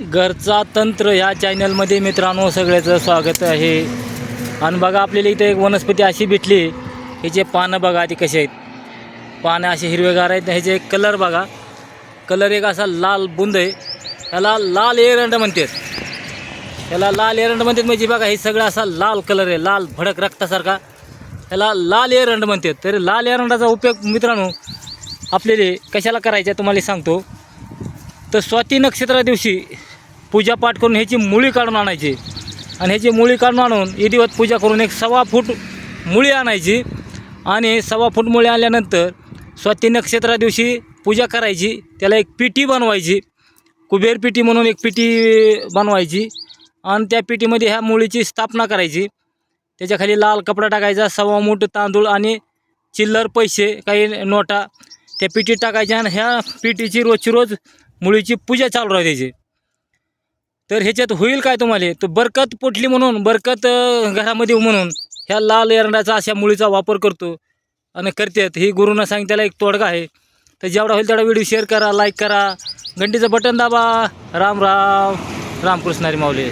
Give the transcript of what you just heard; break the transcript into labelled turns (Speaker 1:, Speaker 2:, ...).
Speaker 1: घरचा तंत्र ह्या चॅनलमध्ये मित्रांनो सगळ्याचं स्वागत आहे. आणि बघा आपल्याला इथं एक वनस्पती अशी भेटली. ह्याचे पानं बघा ती कसे आहेत? पानं असे हिरवेगार आहेत. ह्याचे कलर बघा कलर एक असा लाल बुंद आहे. ह्याला लाल एरंड म्हणतात. ह्याला लाल एरंड म्हणतात म्हणजे बघा हे सगळं असा लाल कलर आहे. लाल भडक रक्तासारखा. ह्याला लाल एरंड म्हणतात. तर लाल एरंडाचा उपयोग मित्रांनो आपल्याला कशाला करायचा तुम्हाला सांगतो. तर स्वाती नक्षत्रा दिवशी पूजापाठ करून ह्याची मुळी काढून आणायची. आणि ह्याची मुळी काढून आणून विधिवत पूजा करून एक सव्वा फूट मुळी आणायची. आणि सव्वा फूट मुळी आणल्यानंतर स्वाती नक्षत्रा दिवशी पूजा करायची. त्याला एक पिटी बनवायची. कुबेर पिटी म्हणून एक पिटी बनवायची. आणि त्या पिटीमध्ये ह्या मुळीची स्थापना करायची. त्याच्याखाली लाल कपडा टाकायचा सव्वा मूठ तांदूळ आणि चिल्लर पैसे काही नोटा त्या पिटीत टाकायच्या. आणि ह्या पिटीची रोजची रोज मुळीची पूजा चालू राहायची. तर ह्याच्यात होईल काय तुम्हाला? तर बरकत पोटली म्हणून बरकत घरामध्ये म्हणून ह्या लाल एरंडाचा अशा मुळीचा वापर करतो आणि करतात. ही गुरुनं सांगितलेला त्याला एक तोडगा आहे. तर जेवढा होईल तेवढा व्हिडिओ शेअर करा लाईक करा. घंटीचं बटन दाबा. राम राम. रामकृष्णारी माऊली.